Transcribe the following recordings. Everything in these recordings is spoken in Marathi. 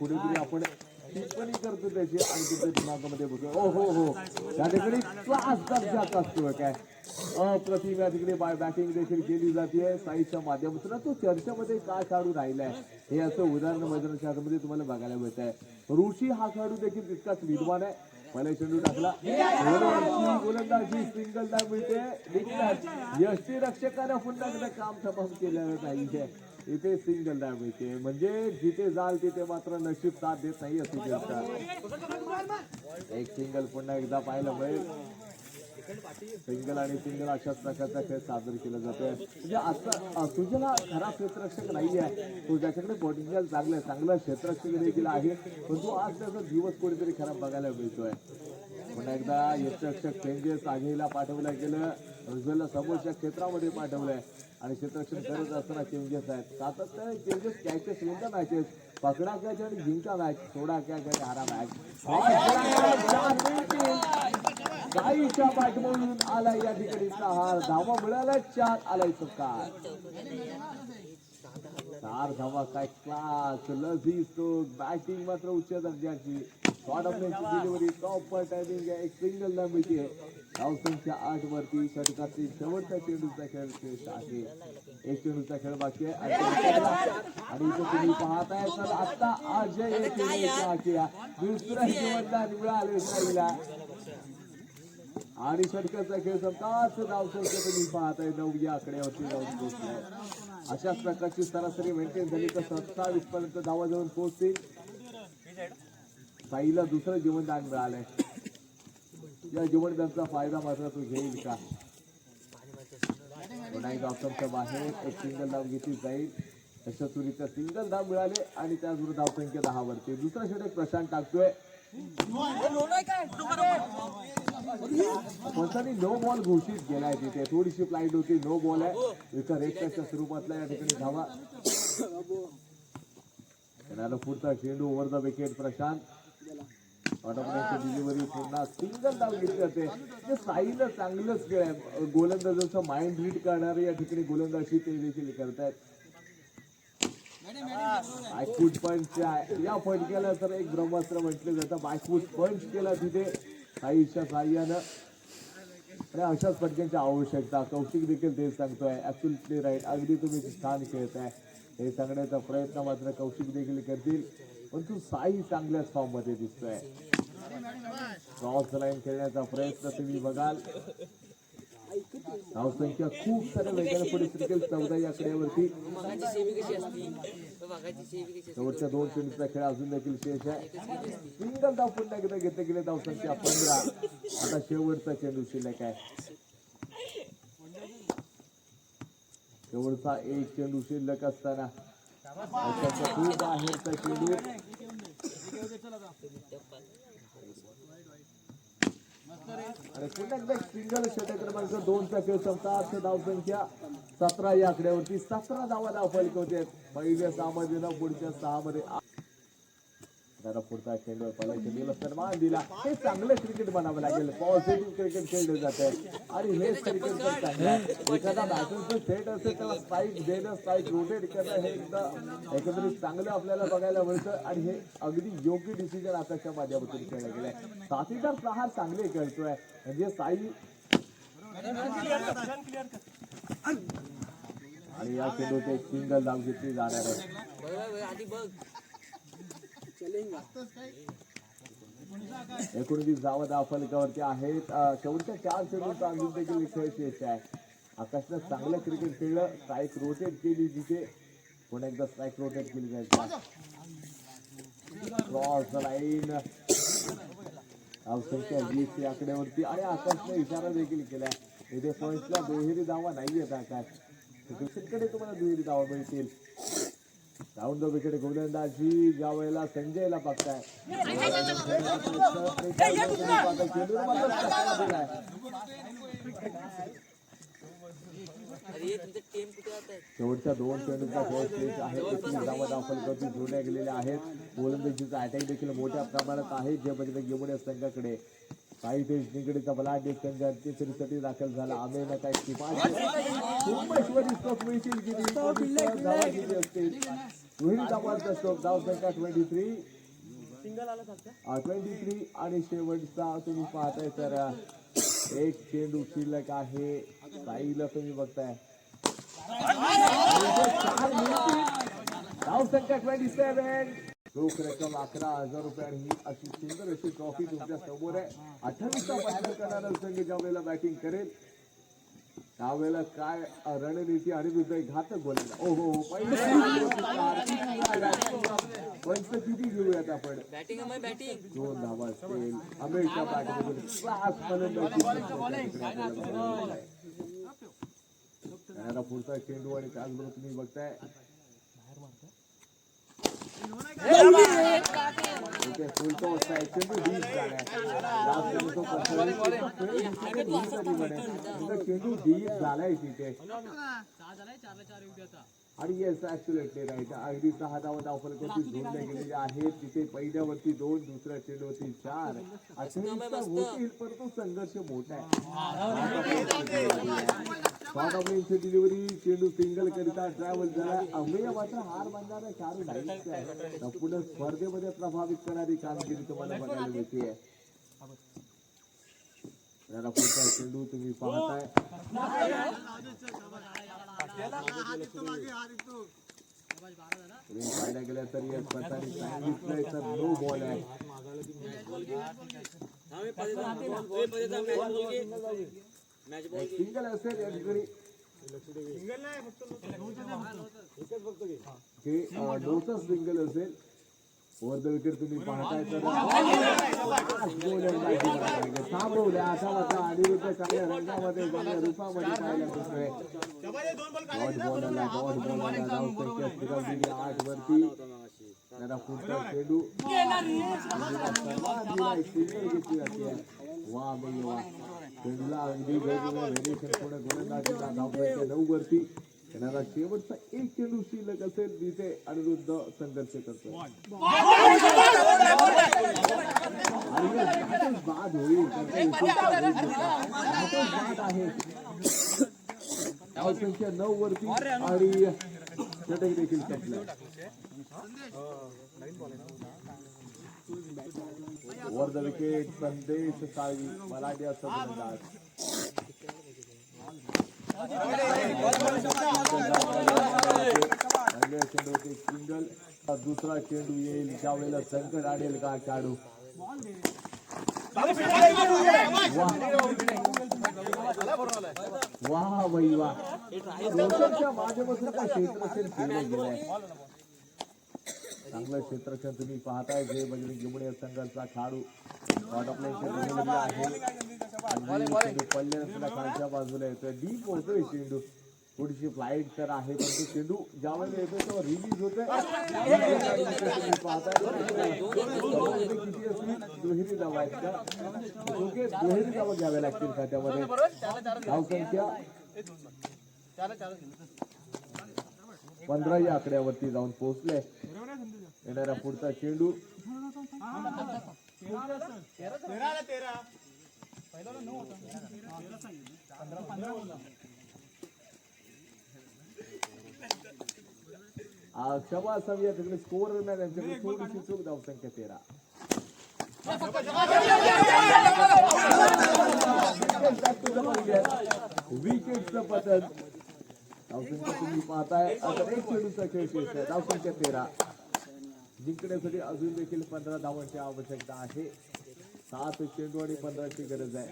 कुठेतरी आपण टिप्पणी करतो त्याची आणि तिथे दिमागामध्ये बघतो. ओ हो हो. त्या ठिकाणी क्लास दर्जाचा असतो काय. अप्रतिम या ठिकाणी बॅटिंग देखील केली जाते. साईच्या माध्यमातून तो चर्चेमध्ये का खेळाडू राहिलाय हे असं उदाहरण मैदानाच्या हातामध्ये तुम्हाला बघायला मिळत आहे ऋषी हा खेळाडू देखील तितकाच विद्वान आहे. पहिला चेंडू टाकला. गोलंदाजी सिंगल धाव मिळते. यष्टी रक्षकाने पुन्हा एकदा काम तमाम केलेलं नाहीये. इथे सिंगल धाव मिळते म्हणजे जिथे जाल तिथे मात्र नशीब साथ देत नाही असे दिसतात एक सिंगल पुन्हा एकदा पाहायला मिळेल. सिंगल आणि सिंगल अशाच प्रकारचा खेळ साजरा केला जातोय. म्हणजे आता तुझ्याला खरा क्षेत्ररक्षक नाही आहे तो ज्याच्याकडे पोटेन्शियल चांगलं आहे चांगलं क्षेत्ररक्षक देखील आहे. पण तो आज त्याचा दिवस कोणीतरी खराब बघायला मिळतोय. पुन्हा एकदा यष्टरक्षक चेंजेस आघेला पाठवलं गेलं. समोरच्या क्षेत्रामध्ये पाठवलंय. आणि क्षेत्ररक्षण करत असताना चेंजेस आहेत. सातत्याने चेंजेस कॅचेस विन मॅचेस पकडा कॅच आणि जिंका मॅच सोडा आणि हारा मॅच गाईच्या पाठमधून आला या ठिकाणी. सहा धावा मिळाला चार आलाय चुकार चार धावा काय क्लास लझी तो बॅटिंग मात्र उच्च दर्जाची. शॉर्ट ऑफलाईनची डिलिव्हरी टॉपर टायमिंग आहे एक सिंगल न मिळते धावसंख्या आठ वरती षटकातील शेवटचा चेंडूचा खेळ शेष आहे. एक चेंडूचा खेळ बाकी आहे. आणि इथे तुम्ही पाहताय तर आता अजय येथे दुसरा जीवनदान मिळाले साईला आणि षटकाचा खेळ संपताच धावसंख्या तुम्ही पाहताय नऊ या आकड्यावरती जाऊन पोहोचले. अशाच प्रकारची सरासरी मेंटेन झाली तर सत्तावीस पर्यंत धावा जाऊन पोहोचतील. साईला दुसरं जीवनदान मिळालंय. या जीवनदानचा फायदा मात्र तो घेईल का? नाही एकदा बाहेर एक सिंगल धाव घेतली जाईल. यशस्वीरित्या सिंगल धाव मिळाले आणि त्याचबरोबर धावसंख्या दहा वरती. दुसरा षटक प्रशांत टाकतोय. पंचांनी नो बॉल घोषित केलाय तिथे. थोडीशी फ्लाईट होती नो बॉल आहे. इथं रेटच्या स्वरूपातला या ठिकाणी धावा. येणारा पुढचा चेंडू over the wicket Prashant. Automatic delivery पुन्हा सिंगल डाव घेतली जाते. ते साईला चांगलंच खेळ आहे गोलंदाजाचं माइंड रीड करणारे या ठिकाणी गोलंदाजी ते देखील करतायत. बॅकफूट पंच या फटक्याला तर एक ब्रह्मास्त्र म्हटलं जातं. बॅकफूट पंच केला तिथे साईच्या साह्यानं. आणि अशाच फटक्यांची आवश्यकता. कौशिक देखील ते सांगतोय. ऍब्सुल्टली राईट अगदी तुम्ही छान खेळताय. हे सांगण्याचा प्रयत्न मात्र कौशिक देखील करतील. साई चांगल्याच फॉर्म मध्ये दिसतोय? क्रॉस लाईन खेळण्याचा प्रयत्न तुम्ही बघाल. धावसंख्या खूप साऱ्या वेगाने पुढे क्रिकेट चौदा दोन चेंडूचा खेळ अजून देखील शेष आहे. सिंगल धाव पुन्हा एकदा घेतले गेले धावसंख्या पंधरा. आता शेवटचा चेंडू शिल्लक आहे. एक चेंडू शिल्लक दोन खूप बाहेरचा सिंगल षटक क्रमांक खेळ संपतात धावसंख्या सतरा या आकड्यावरती सतरा धावा धाव होते पहिल्या सहा मध्ये पुढच्या सहा मध्ये त्याला पुढचा चेंडू पहिल्या चेंडूला सन्मान दिला हे चांगलं क्रिकेट बनावं लागेल. पॉझिटिव्ह क्रिकेट खेळलं जात. आहे आणि हेच क्रिकेट पण चांगलं एखादा बॅटरचं सेट असेल त्याला स्ट्राईक देणं स्ट्राईक रोटेट करणं हे एकदा एकंदरीत चांगलं आपल्याला बघायला मिळतं. आणि हे अगदी योग्य डिसिजन आताच्या माध्यमातून खेळलं गेलंय. साथीदार सहा चांगले खेळतोय. म्हणजे साई आणि या चेंडूचे सिंगल धाव घेतली जाणार आहे. एकोणतीस बघ, बघ, धावा आहेत शेवटच्या चार चेंडूचा अजून देखील खेळ शेष आहे. आकाशनं चांगलं क्रिकेट खेळलं स्ट्राईक रोटेट केली जिथे. पुन्हा एकदा स्ट्राईक रोटेट केली जायचं क्रॉस लाईन अवसरच्या वीस आकड्यावरती. आणि आकाशने इशारा देखील केलाय इथे पॉईंटला दुहेरी धावा नाहीये आकाश. क्रिकेटकडे तुम्हाला दुहेरी धावा मिळतील. डाऊन विकेट गोलंदाजी ज्या वेळेला संजयला बघताय शेवटच्या दोन चेंडूचा खेळ शेष आहे. एकवीस जोडल्या गेलेल्या आहेत. गोलंदाजीचा अटॅक देखील मोठ्या प्रमाणात आहे. जे म्हणजे यमुना संघाकडे. काही देश निगडीचा बलाढ्य संघ तिसरीसाठी दाखल झाला. आमेनं काय शिफारशी सोमेश्वरी स्टॉक मिळतील असतील दुहेरी धावांचा स्ट्रोक धाव संख्या ट्वेंटी थ्री ट्वेंटी थ्री आणि शेवटचा तुम्ही पाहताय तर एक चेंडू शिल्लक आहे. साईला तुम्ही बघताय. चार मिनिटे. धाव संख्या ट्वेंटी सेव्हन रोख रक्कम अकरा हजार रुपये आणि ही अशी सुंदर अशी ट्रॉफी तुमच्यासमोर आहे. अठ्ठावीसचा प्रयत्न करणारा संघ ज्या वेळेला बॅटिंग करेल त्यावेळेला काय रणनीती आणि दुसरा घातक बोलला ओ हो पंच किती घेऊयात आपण? दोन धावा असतील. अमेरिका फलंदाजी पुढचा चेंडू आणि त्याचबरोबर तुम्ही बघताय. आहे चेंडू डीप झालाय लास्ट बनेल? तिथे चेंडू डीप झालाय तिथे. आणि येस ऍक्च्युएटली राईट अगदी सहा धावा धावफलकावरती जोडले गेलेले आहेत तिथे पहिल्यावरती दोन दुसऱ्या चेंडूवरती चार अठ्ठावीसचा होतील परंतु संघर्ष मोठा आहे डिलिव्हरी चेंडू सिंगल करिता ट्रॅव्हल झाला अमेय मात्र हार मानणारा खेळाडू नाहीच आहे पुढे स्पर्धेमध्ये प्रभावित करणारी कामगिरी तुम्हाला बघायला मिळते पुढचा चेंडू तुम्ही पाहताय पाहायला गेलं तर या प्रकारे तर नो बॉल आहे. एक सिंगल असेल या ठिकाणी हे नोटस सिंगल असेल. वर द विकेट तुम्ही पाहताय तर थांबवल्या असा अनिरुद्ध चांगल्या रंगामध्ये चांगल्या रूपामध्ये पाहायला मिळतोय डॉट बॉलरला डॉट बॉलरला धाव संख्या स्थिरावलेली आठ वरती. त्याला पुढचा चेंडू सर्वाधिक सिंगल घेतली जाते वा बाई वा. चेंडूला अगदी वेगवेगळ्या व्हेरिएशन पुढे गोलंदाजीला धाव संख्या नऊ वरती. येणारा शेवटचा एक चेंडू शिल्लक असेल विजय अनिरुद्ध संघर्ष करतो. बाद होईल. बाद आहे संख्या नऊ वरती आणि षटक देखील संपलं. वर्ध विकेट संदेश साळवी मराठी असं म्हणतात पहिल्या चेंडूवरती सिंगल दुसरा चेंडू येईल त्यावेळेला संकट आडेल का काढू वा बाई वा रोशनच्या माध्यमातून काय क्षेत्रक्षण केलं गेलंय चांगलं क्षेत्रक्षण तुम्ही पाहताय जे बजरंग गिमणे संघाचा खेळाडू आहे आणि चेंडू खालच्या बाजूला येतोय डीप होतोय चेंडू थोडीशी फ्लाईट तर आहे पण तो चेंडू ज्या वेळेला येतोय तेव्हा रिलीज़ होतोय पाहताय किती असली दुहेरी धावा आहेत का ओके दुहेरी धावा घ्याव्या लागतील खात्यामध्ये धाव संख्या पंधरा या आकड्यावरती जाऊन पोहोचले येणारा पुढचा चेंडू आ, क्षमा असावी या ठिकाणी स्कोर नाही त्यांच्याकडे थोडीशी चूक तेरा पतन एक तेरा जिंकण्यासाठी अजून देखील पंधरा धावांची आवश्यकता आहे सात चेंडू आणि पंधराची गरज आहे.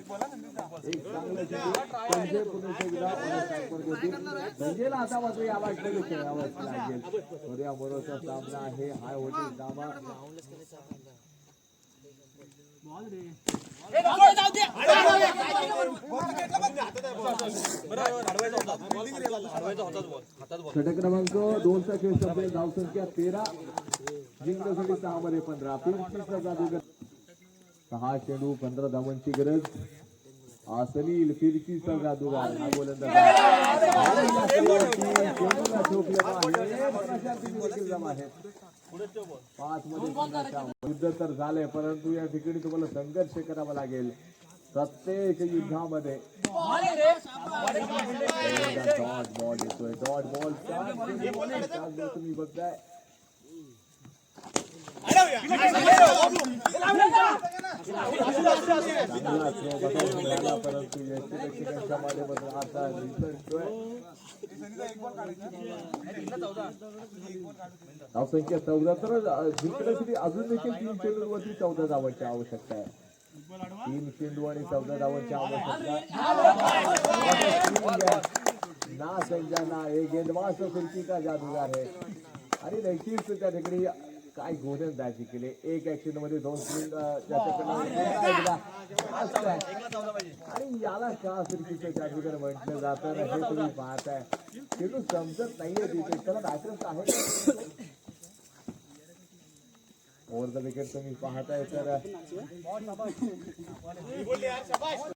एक चांगलं चेंडू संजय एकदा संपर्क आता मात्र या वाटलं खेळावंच लागेल. सूर्याबरोबरचा सामना आहे. हाय होतील दामा षटक क्रमांक दोन चा खेळ संपले धाव संख्या तेरा. जिंकण्यासाठी सहा मध्ये पंधरा. फिरतीचा जादूगर सहा चेडू? पंद्रह धावन की गरज। सलील फिर युद्ध परंतु संघर्ष करावा लागेल प्रत्येक युद्धामध्ये डॉट बॉल डॉट बॉल तुम्ही बघताय चांगला परंतु यष्टीरक्षकांच्या माध्यमातून आता धावसंख्या चौदा तर जिंकण्यासाठी अजून देखील तीन चेंडूवरती चौदा धावांची आवश्यकता आहे तीन चेंडू आणि चौदा धावांची आवश्यकता ना संजा ना हे गेंदबाज फिरकी का जादूगार है. आणि नक्कीच त्या ठिकाणी काय गोलंदाजी केले एक ऍक्शन मध्ये दोन स्विंग आणि याला का फिरकीचं जादूगार म्हटलं जातं हे तुम्ही पाहताय. चेंडू समजत नाहीये तिथे. त्याला बॅटर्स आहे ओव्हर द विकेट तुम्ही पाहताय तर.